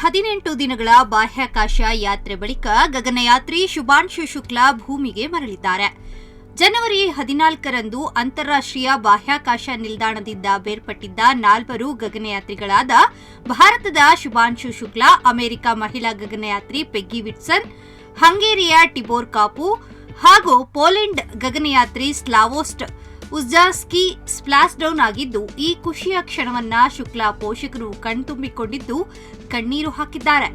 ಹದಿನೆಂಟು ದಿನಗಳ ಬಾಹ್ಯಾಕಾಶ ಯಾತ್ರೆ ಬಳಿಕ ಗಗನಯಾತ್ರಿ ಶುಭಾಂಶು ಶುಕ್ಲಾ ಭೂಮಿಗೆ ಮರಳಿದ್ದಾರೆ. ಜನವರಿ ಹದಿನಾಲ್ಕರಂದು ಅಂತಾರಾಷ್ಟ್ರೀಯ ಬಾಹ್ಯಾಕಾಶ ನಿಲ್ದಾಣದಿಂದ ಬೇರ್ಪಟ್ಟಿದ್ದ ನಾಲ್ವರು ಗಗನಯಾತ್ರಿಗಳಾದ ಭಾರತದ ಶುಭಾಂಶು ಶುಕ್ಲಾ, ಅಮೆರಿಕ ಮಹಿಳಾ ಗಗನಯಾತ್ರಿ ಪೆಗ್ಗಿ ವಿಟ್ಸನ್, ಹಂಗೇರಿಯ ಟಿಬೋರ್ ಕಾಪು ಹಾಗೂ ಪೋಲೆಂಡ್ ಗಗನಯಾತ್ರಿ ಸ್ಲಾವೋಸ್ಟ್ ಉಜ್ಜಾಸ್ಕಿ ಸ್ಪ್ಲಾಸ್ ಡೌನ್ ಆಗಿದ್ದು, ಈ ಖುಷಿಯ ಕ್ಷಣವನ್ನ ಶುಕ್ಲಾ ಪೋಷಕರು ಕಣ್ತುಂಬಿಕೊಂಡಿದ್ದು, ಕಣ್ಣೀರು ಹಾಕಿದ್ದಾರೆ.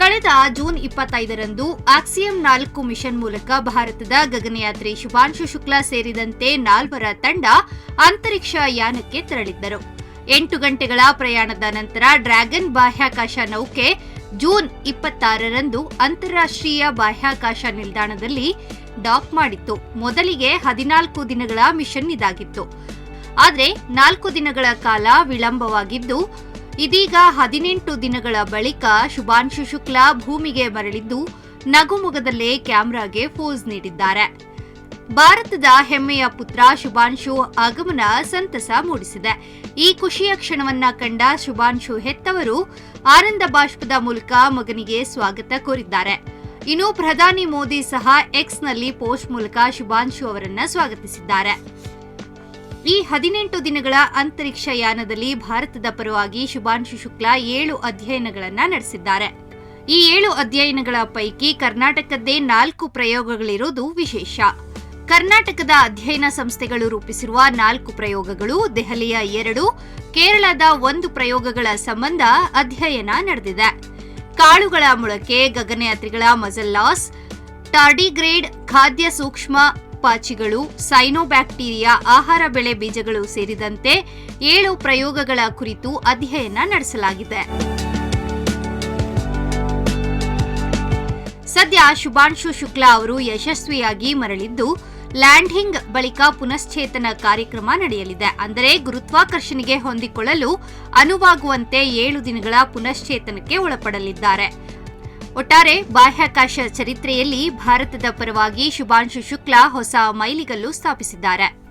ಕಳೆದ ಜೂನ್ ಇಪ್ಪತ್ತೈದರಂದು ಆಕ್ಸಿಯಂ ನಾಲ್ಕು ಮಿಷನ್ ಮೂಲಕ ಭಾರತದ ಗಗನಯಾತ್ರಿ ಶುಭಾಂಶು ಶುಕ್ಲಾ ಸೇರಿದಂತೆ ನಾಲ್ವರ ತಂಡ ಅಂತರಿಕ್ಷ ಯಾನಕ್ಕೆ ತೆರಳಿದ್ದರು. ಎಂಟು ಗಂಟೆಗಳ ಪ್ರಯಾಣದ ನಂತರ ಡ್ರ್ಯಾಗನ್ ಬಾಹ್ಯಾಕಾಶ ನೌಕೆ ಜೂನ್ ಇಪ್ಪತ್ತಾರರಂದು ಅಂತಾರಾಷ್ಟ್ರೀಯ ಬಾಹ್ಯಾಕಾಶ ನಿಲ್ದಾಣದಲ್ಲಿ ಡಾಕ್ ಮಾಡಿತ್ತು. ಮೊದಲಿಗೆ ಹದಿನಾಲ್ಕು ದಿನಗಳ ಮಿಷನ್ ಇದಾಗಿತ್ತು. ಆದರೆ ನಾಲ್ಕು ದಿನಗಳ ಕಾಲ ವಿಳಂಬವಾಗಿದ್ದು, ಇದೀಗ ಹದಿನೆಂಟು ದಿನಗಳ ಬಳಿಕ ಶುಭಾಂಶು ಶುಕ್ಲಾ ಭೂಮಿಗೆ ಮರಳಿದ್ದು, ನಗುಮುಗದಲ್ಲೇ ಕ್ಯಾಮ್ರಾಗೆ ಫೋಸ್ ನೀಡಿದ್ದಾರೆ. ಭಾರತದ ಹೆಮ್ಮೆಯ ಪುತ್ರ ಶುಭಾಂಶು ಆಗಮನ ಸಂತಸ ಮೂಡಿಸಿದೆ. ಈ ಖುಷಿಯ ಕ್ಷಣವನ್ನ ಕಂಡ ಶುಭಾಂಶು ಹೆತ್ತವರು ಆನಂದ ಬಾಷ್ಪದ ಮೂಲಕ ಮಗನಿಗೆ ಸ್ವಾಗತ ಕೋರಿದ್ದಾರೆ. ಇನ್ನು ಪ್ರಧಾನಿ ಮೋದಿ ಸಹ ಎಕ್ಸ್ನಲ್ಲಿ ಪೋಸ್ಟ್ ಮೂಲಕ ಶುಭಾಂಶು ಅವರನ್ನ ಸ್ವಾಗತಿಸಿದ್ದಾರೆ. ಈ ಹದಿನೆಂಟು ದಿನಗಳ ಅಂತರಿಕ್ಷ ಯಾನದಲ್ಲಿ ಭಾರತದ ಪರವಾಗಿ ಶುಭಾಂಶು ಶುಕ್ಲಾ ಏಳು ಅಧ್ಯಯನಗಳನ್ನ ನಡೆಸಿದ್ದಾರೆ. ಈ ಏಳು ಅಧ್ಯಯನಗಳ ಪೈಕಿ ಕರ್ನಾಟಕದ್ದೇ ನಾಲ್ಕು ಪ್ರಯೋಗಗಳಿರುವುದು ವಿಶೇಷ. ಕರ್ನಾಟಕದ ಅಧ್ಯಯನ ಸಂಸ್ಥೆಗಳು ರೂಪಿಸಿರುವ ನಾಲ್ಕು ಪ್ರಯೋಗಗಳು, ದೆಹಲಿಯ ಎರಡು, ಕೇರಳದ ಒಂದು ಪ್ರಯೋಗಗಳ ಸಂಬಂಧ ಅಧ್ಯಯನ ನಡೆದಿದೆ. ಕಾಳುಗಳ ಮೊಳಕೆ, ಗಗನಯಾತ್ರಿಗಳ ಮಜಲ್ ಲಾಸ್ ಟಾರ್ಡಿಗ್ರೇಡ್ ಖಾದ್ಯ ಸೂಕ್ಷ್ಮ ಪಾಚಿಗಳು ಸೈನೋಬ್ಯಾಕ್ಟೀರಿಯಾ ಆಹಾರ ಬೆಳೆ ಬೀಜಗಳು ಸೇರಿದಂತೆ ಏಳು ಪ್ರಯೋಗಗಳ ಕುರಿತು ಅಧ್ಯಯನ ನಡೆಸಲಾಗಿದೆ. ಸದ್ಯ ಶುಭಾಂಶು ಶುಕ್ಲಾ ಅವರು ಯಶಸ್ವಿಯಾಗಿ ಮರಳಿದ್ದು ಲ್ಯಾಂಡಿಂಗ್ ಬಳಿಕ ಪುನಶ್ಚೇತನ ಕಾರ್ಯಕ್ರಮ ನಡೆಯಲಿದೆ. ಅಂದರೆ ಗುರುತ್ವಾಕರ್ಷಣೆಗೆ ಹೊಂದಿಕೊಳ್ಳಲು ಅನುವಾಗುವಂತೆ ಏಳು ದಿನಗಳ ಪುನಶ್ಚೇತನಕ್ಕೆ ಒಳಪಡಲಿದ್ದಾರೆ. ಒಟ್ಟಾರೆ ಬಾಹ್ಯಾಕಾಶ ಚರಿತ್ರೆಯಲ್ಲಿ ಭಾರತದ ಪರವಾಗಿ ಶುಭಾಂಶು ಶುಕ್ಲಾ ಹೊಸ ಮೈಲಿಗಲ್ಲು ಸ್ಥಾಪಿಸಿದ್ದಾರೆ.